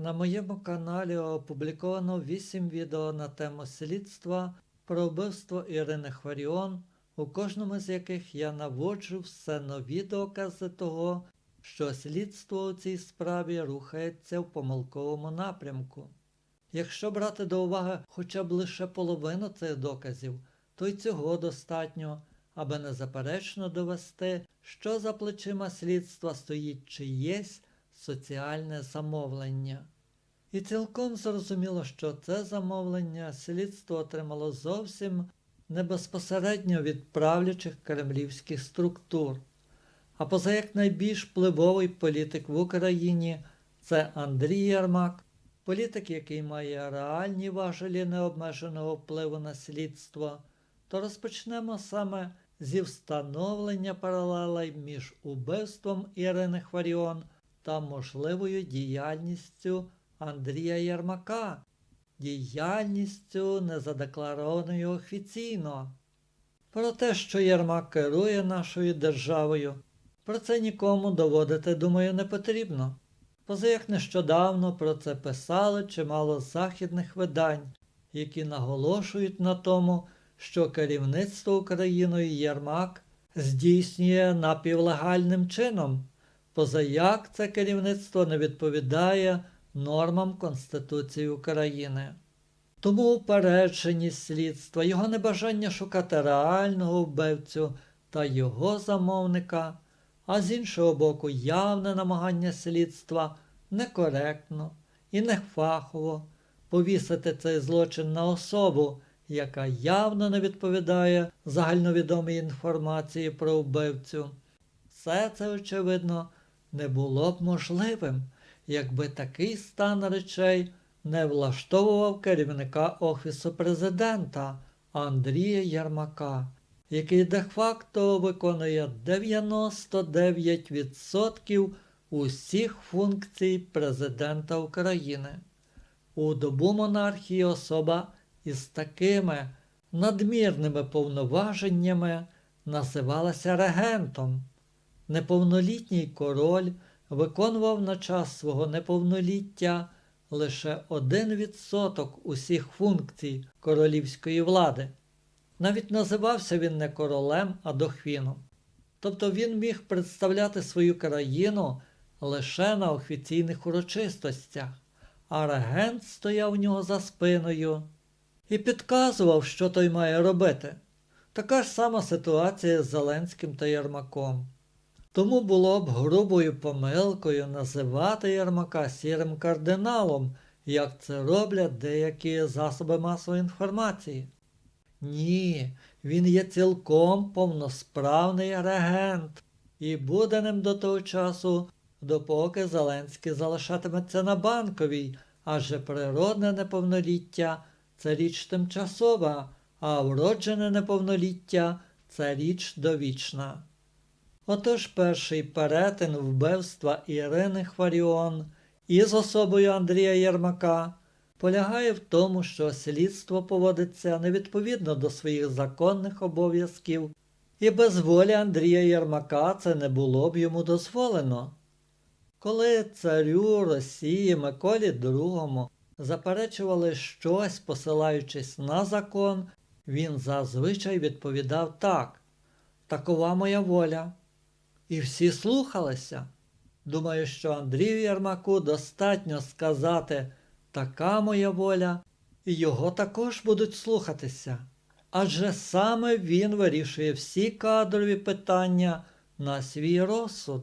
На моєму каналі опубліковано 8 відео на тему слідства про вбивство Ірини Хваріон, у кожному з яких я наводжу все нові докази того, що слідство у цій справі рухається в помилковому напрямку. Якщо брати до уваги хоча б лише половину цих доказів, то й цього достатньо, аби незаперечно довести, що за плечима слідства стоїть чиєсь соціальне замовлення. І цілком зрозуміло, що це замовлення слідство отримало зовсім не безпосередньо від правлячих кремлівських структур. А поза як найбільш впливовий політик в Україні це Андрій Єрмак, політик, який має реальні важелі необмеженого впливу на слідство, то розпочнемо саме зі встановлення паралелей між убивством Ірини Хваріон та можливою діяльністю Андрія Єрмака, діяльністю незадекларованою офіційно. Про те, що Єрмак керує нашою державою, про це нікому доводити, думаю, не потрібно. Поза як нещодавно про це писали чимало західних видань, які наголошують на тому, що керівництво Україною Єрмак здійснює напівлегальним чином, поза як це керівництво не відповідає нормам Конституції України. Тому упередженість слідства, його небажання шукати реального вбивцю та його замовника, а з іншого боку, явне намагання слідства некоректно і нефахово повісити цей злочин на особу, яка явно не відповідає загальновідомій інформації про вбивцю. Все це, очевидно, не було б можливим, якби такий стан речей не влаштовував керівника Офісу президента Андрія Ярмака, який де-факто виконує 99% усіх функцій президента України. У добу монархії особа із такими надмірними повноваженнями називалася регентом. Неповнолітній король виконував на час свого неповноліття лише 1% усіх функцій королівської влади. Навіть називався він не королем, а дохвіном. Тобто він міг представляти свою країну лише на офіційних урочистостях, а регент стояв у нього за спиною і підказував, що той має робити. Така ж сама ситуація з Зеленським та Єрмаком. Тому було б грубою помилкою називати Єрмака сірим кардиналом, як це роблять деякі засоби масової інформації. Ні, він є цілком повносправний регент і буде ним до того часу, допоки Зеленський залишатиметься на банковій, адже природне неповноліття це річ тимчасова, а вроджене неповноліття це річ довічна. Отож перший перетин вбивства Ірини Хваріон із особою Андрія Єрмака полягає в тому, що слідство поводиться невідповідно до своїх законних обов'язків, і без волі Андрія Єрмака це не було б йому дозволено. Коли царю Росії Миколі II заперечували щось, посилаючись на закон, він зазвичай відповідав так, такова моя воля. І всі слухалися. Думаю, що Андрію Ярмаку достатньо сказати така моя воля, і його також будуть слухатися. Адже саме він вирішує всі кадрові питання на свій розсуд,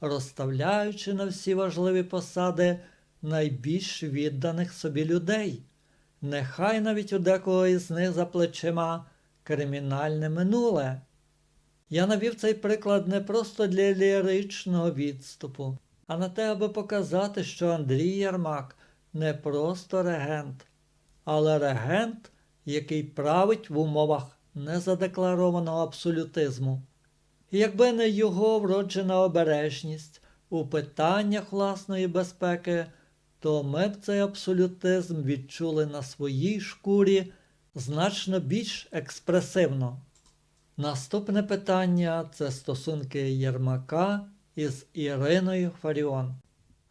розставляючи на всі важливі посади найбільш відданих собі людей. Нехай навіть у декого із них за плечима кримінальне минуле. Я навів цей приклад не просто для ліричного відступу, а на те, аби показати, що Андрій Ярмак не просто регент, але регент, який править в умовах незадекларованого абсолютизму. І якби не його вроджена обережність у питаннях власної безпеки, то ми б цей абсолютизм відчули на своїй шкурі значно більш експресивно. Наступне питання це стосунки Єрмака із Іриною Фаріон.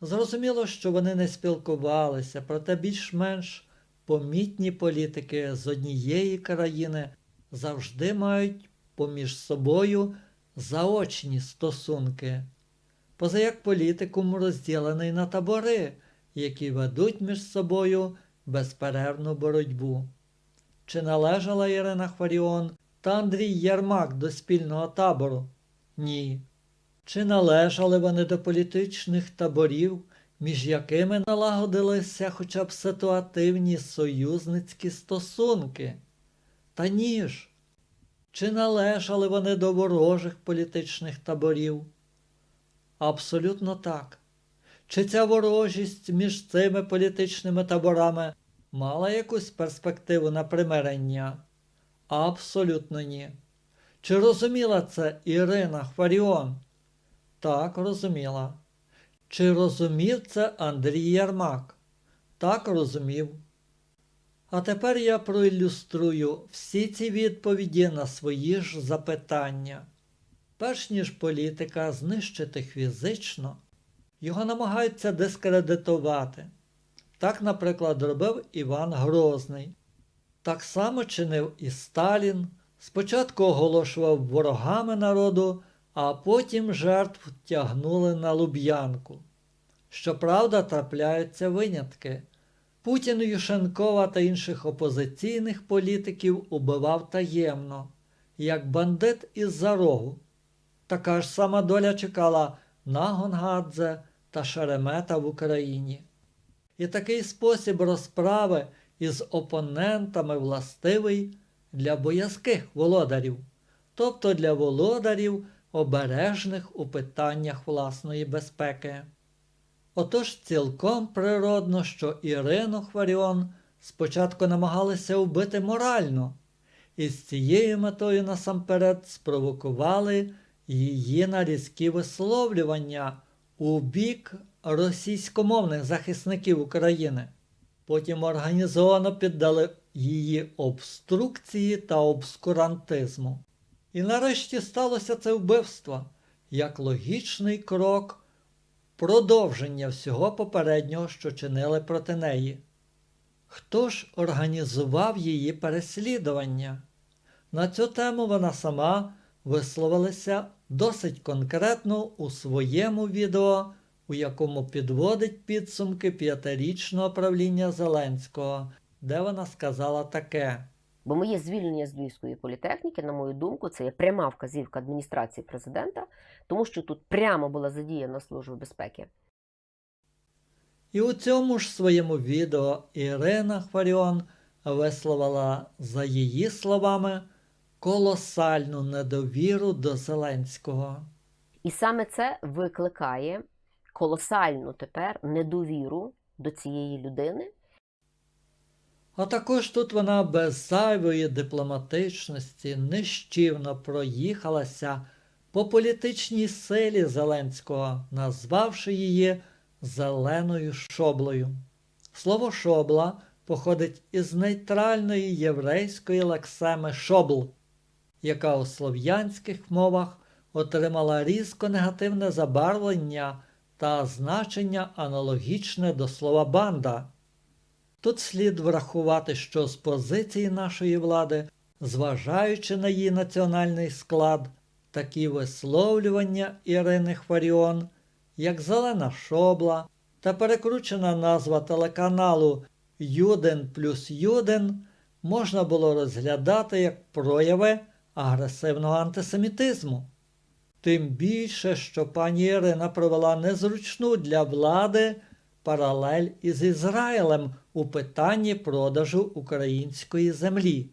Зрозуміло, що вони не спілкувалися, проте більш-менш помітні політики з однієї країни завжди мають поміж собою заочні стосунки, поза як політикум розділений на табори, які ведуть між собою безперервну боротьбу. Чи належала Ірина Хваріон та Андрій Єрмак до спільного табору? Ні. Чи належали вони до політичних таборів, між якими налагодилися хоча б ситуативні союзницькі стосунки? Та ні ж. Чи належали вони до ворожих політичних таборів? Абсолютно так. Чи ця ворожість між цими політичними таборами мала якусь перспективу на примирення? Абсолютно ні. Чи розуміла це Ірина Хваріон? Так, розуміла. Чи розумів це Андрій Ярмак? Так розумів. А тепер я проілюструю всі ці відповіді на свої ж запитання. Перш ніж політика знищити фізично, його намагаються дискредитувати. Так, наприклад, робив Іван Грозний. Так само чинив і Сталін. Спочатку оголошував ворогами народу, а потім жертв тягнули на Луб'янку. Щоправда, трапляються винятки. Путін Ющенкова та інших опозиційних політиків убивав таємно, як бандит із-за рогу. Така ж сама доля чекала на Гонгадзе та Шеремета в Україні. І такий спосіб розправи із опонентами властивий для боязких володарів, тобто для володарів, обережних у питаннях власної безпеки. Отож цілком природно, що Ірину Хваріон спочатку намагалися вбити морально, і з цією метою насамперед спровокували її на різкі висловлювання у бік російськомовних захисників України. Потім організовано піддали її обструкції та обскурантизму. І нарешті сталося це вбивство як логічний крок продовження всього попереднього, що чинили проти неї. Хто ж організував її переслідування? На цю тему вона сама висловилася досить конкретно у своєму відео, у якому підводить підсумки п'ятирічного правління Зеленського, де вона сказала таке. Бо моє звільнення з Львівської політехніки, на мою думку, це є пряма вказівка адміністрації президента, тому що тут прямо була задіяна служба безпеки. І у цьому ж своєму відео Ірина Хваріон висловила, за її словами, колосальну недовіру до Зеленського. І саме це викликає колосальну тепер недовіру до цієї людини. А також тут вона без зайвої дипломатичності нищівно проїхалася по політичній силі Зеленського, назвавши її зеленою шоблою. Слово шобла походить із нейтральної єврейської лексеми шобл, яка у слов'янських мовах отримала різко негативне забарвлення та значення аналогічне до слова банда. Тут слід врахувати, що з позиції нашої влади, зважаючи на її національний склад, такі висловлювання Ірини Хваріон, як Зелена Шобла та перекручена назва телеканалу Юден плюс Юден можна було розглядати як прояви агресивного антисемітизму. Тим більше, що пані Ірина провела незручну для влади паралель із Ізраїлем у питанні продажу української землі.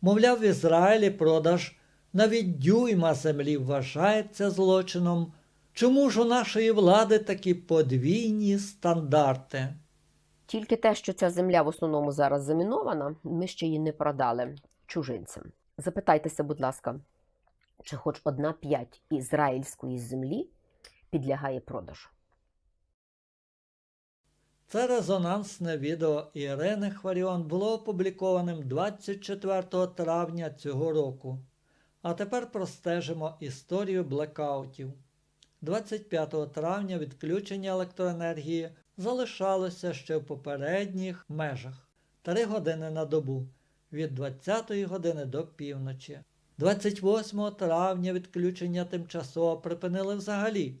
Мовляв, в Ізраїлі продаж навіть дюйма землі вважається злочином. Чому ж у нашої влади такі подвійні стандарти? Тільки те, що ця земля в основному зараз замінована, ми ще її не продали чужинцям. Запитайтеся, будь ласка, чи хоч одна п'ять ізраїльської землі підлягає продажу? Це резонансне відео Ірини Хваріон було опублікованим 24 травня цього року. А тепер простежимо історію блекаутів. 25 травня відключення електроенергії залишалося ще в попередніх межах 3 години на добу від 20 години до півночі. 28 травня відключення тимчасово припинили взагалі,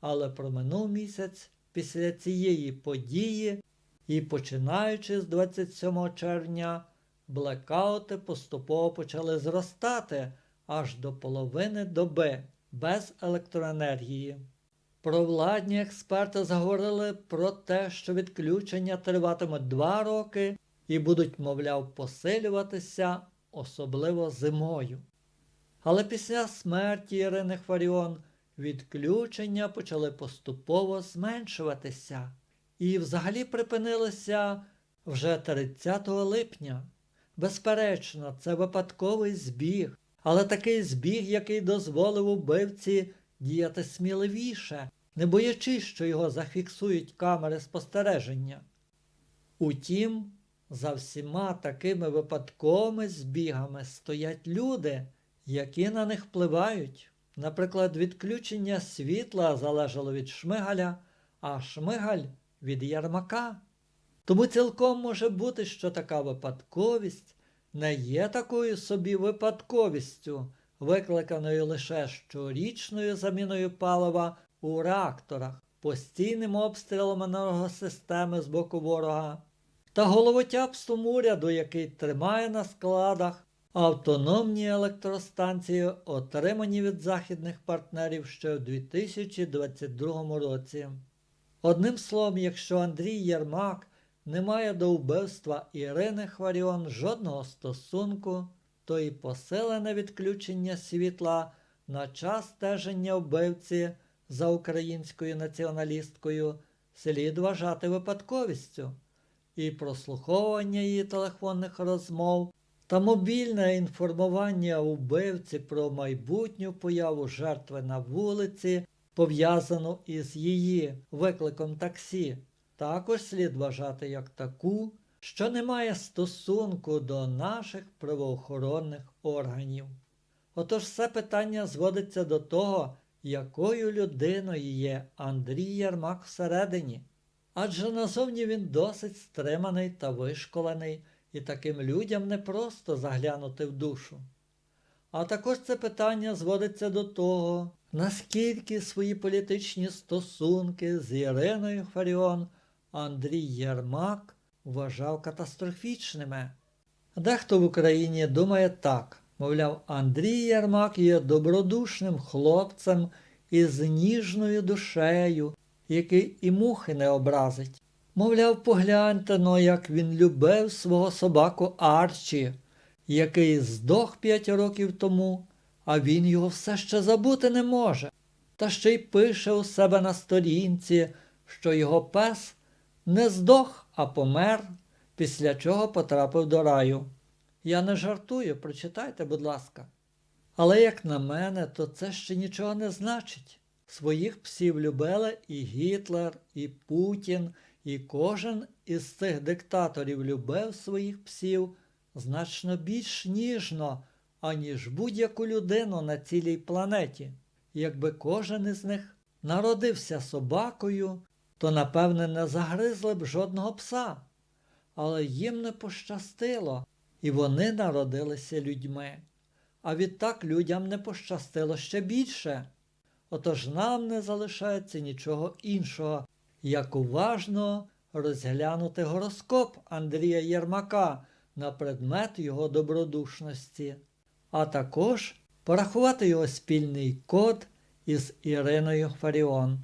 але проминув місяць після цієї події і починаючи з 27 червня блекаути поступово почали зростати аж до половини доби без електроенергії. Провладні експерти заговорили про те, що відключення триватимуть два роки і будуть, мовляв, посилюватися, особливо зимою. Але після смерті Ірини Хваріон відключення почали поступово зменшуватися і взагалі припинилися вже 30 липня. Безперечно, це випадковий збіг, але такий збіг, який дозволив убивці діяти сміливіше, не боячись, що його зафіксують камери спостереження. Утім, за всіма такими випадковими збігами стоять люди, які на них впливають. Наприклад, відключення світла залежало від шмигаля, а шмигаль від ярмака. Тому цілком може бути, що така випадковість не є такою собі випадковістю, викликаною лише щорічною заміною палива у реакторах, постійним обстрілом енергосистеми з боку ворога та головотяпством уряду, який тримає на складах автономні електростанції, отримані від західних партнерів ще у 2022 році. Одним словом, якщо Андрій Єрмак не має до вбивства Ірини Хваріон жодного стосунку, то і посилене відключення світла на час стеження вбивці за українською націоналісткою слід вважати випадковістю, і прослуховування її телефонних розмов та мобільне інформування вбивці про майбутню появу жертви на вулиці, пов'язану із її викликом таксі, також слід вважати як таку, що не має стосунку до наших правоохоронних органів. Отож все питання зводиться до того, якою людиною є Андрій Ярмак всередині. Адже назовні він досить стриманий та вишколений, і таким людям не просто заглянути в душу. А також це питання зводиться до того, наскільки свої політичні стосунки з Іриною Фаріон Андрій Єрмак вважав катастрофічними. Дехто в Україні думає так, мовляв, Андрій Єрмак є добродушним хлопцем із ніжною душею, який і мухи не образить. Мовляв, погляньте но, як він любив свого собаку Арчі, який здох п'ять років тому, а він його все ще забути не може. Та ще й пише у себе на сторінці, що його пес не здох, а помер, після чого потрапив до раю. Я не жартую, прочитайте, будь ласка. Але, як на мене, то це ще нічого не значить. Своїх псів любили і Гітлер, і Путін, і кожен із цих диктаторів любив своїх псів значно більш ніжно, аніж будь-яку людину на цілій планеті. Якби кожен із них народився собакою, то напевне не загризли б жодного пса. Але їм не пощастило, і вони народилися людьми. А відтак людям не пощастило ще більше. Отож нам не залишається нічого іншого, як уважно розглянути гороскоп Андрія Єрмака на предмет його добродушності, а також порахувати його спільний код із Іриною Фаріон.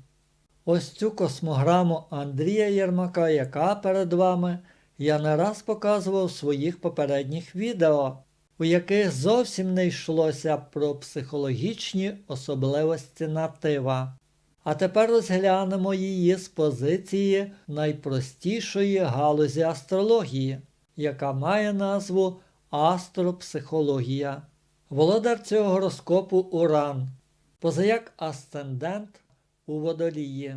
Ось цю космограму Андрія Єрмака, яка перед вами, я не раз показував в своїх попередніх відео, у яких зовсім не йшлося про психологічні особливості натива. А тепер розглянемо її з позиції найпростішої галузі астрології, яка має назву астропсихологія. Володар цього гороскопу Уран, позаяк асцендент у водолії.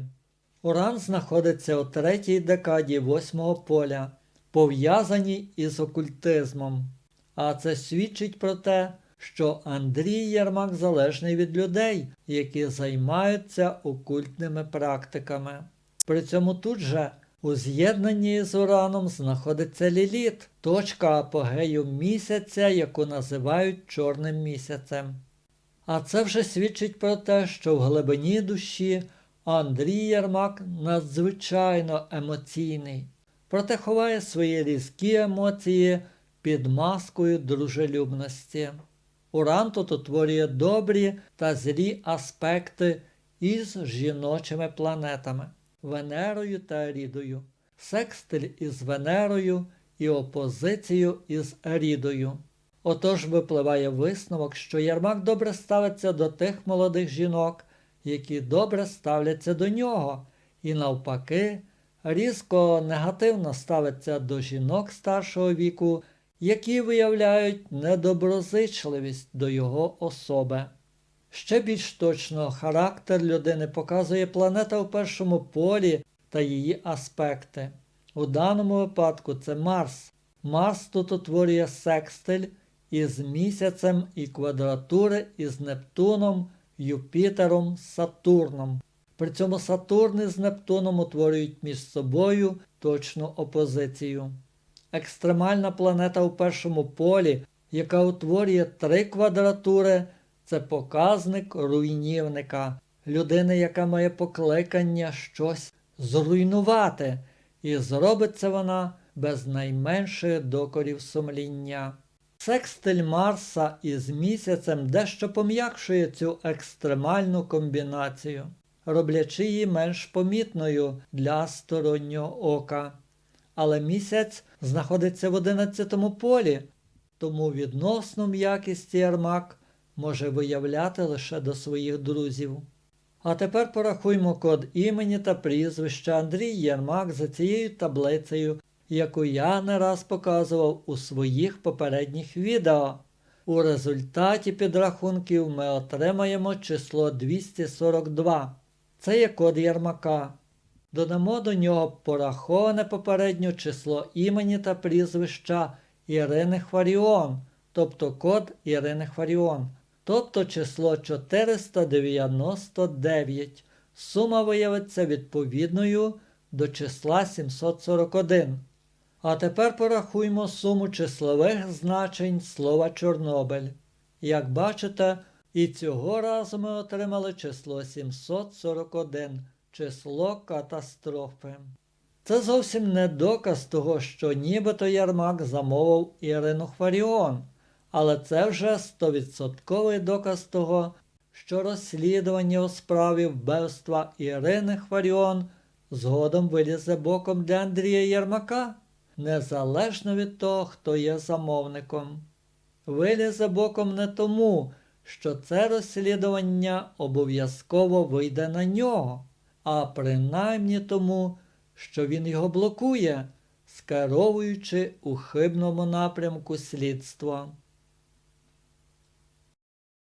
Уран знаходиться у третій декаді восьмого поля, пов'язаній із окультизмом. А це свідчить про те, що Андрій Єрмак залежний від людей, які займаються окультними практиками. При цьому тут же у з'єднанні з Ураном знаходиться Ліліт, точка апогею місяця, яку називають чорним місяцем. А це вже свідчить про те, що в глибині душі Андрій Єрмак надзвичайно емоційний, проте ховає свої різкі емоції під маскою дружелюбності. Уран тут утворює добрі та злі аспекти із жіночими планетами Венерою та Ерідою, секстиль із Венерою і опозицію із Ерідою. Отож випливає висновок, що Єрмак добре ставиться до тих молодих жінок, які добре ставляться до нього, і навпаки, різко негативно ставиться до жінок старшого віку, які виявляють недоброзичливість до його особи. Ще більш точно характер людини показує планета у першому полі та її аспекти. У даному випадку це Марс. Марс тут утворює секстиль із місяцем і квадратури із Нептуном, Юпітером, Сатурном. При цьому Сатурн із Нептуном утворюють між собою точну опозицію. Екстремальна планета у першому полі, яка утворює три квадратури, це показник руйнівника, людини, яка має покликання щось зруйнувати, і зробить це вона без найменших докорів сумління. Секстиль Марса із місяцем дещо пом'якшує цю екстремальну комбінацію, роблячи її менш помітною для стороннього ока. Але місяць знаходиться в 11 полі, тому відносну м'якість Єрмак може виявляти лише до своїх друзів. А тепер порахуймо код імені та прізвища Андрій Єрмак за цією таблицею, яку я не раз показував у своїх попередніх відео. У результаті підрахунків ми отримаємо число 242. Це є код Єрмака. Додамо до нього пораховане попередньо число імені та прізвища Ірини Хваріон, тобто код Ірини Хваріон, тобто число 499. Сума виявиться відповідною до числа 741. А тепер порахуймо суму числових значень слова Чорнобиль. Як бачите, і цього разу ми отримали число 741, число катастрофи. Це зовсім не доказ того, що нібито Ярмак замовив Ірину Хваріон, але це вже 100% доказ того, що розслідування у справі вбивства Ірини Хваріон згодом вилізе боком для Андрія Єрмака, незалежно від того, хто є замовником. Вилізе боком не тому, що це розслідування обов'язково вийде на нього, а принаймні тому, що він його блокує, скеровуючи у хибному напрямку слідства.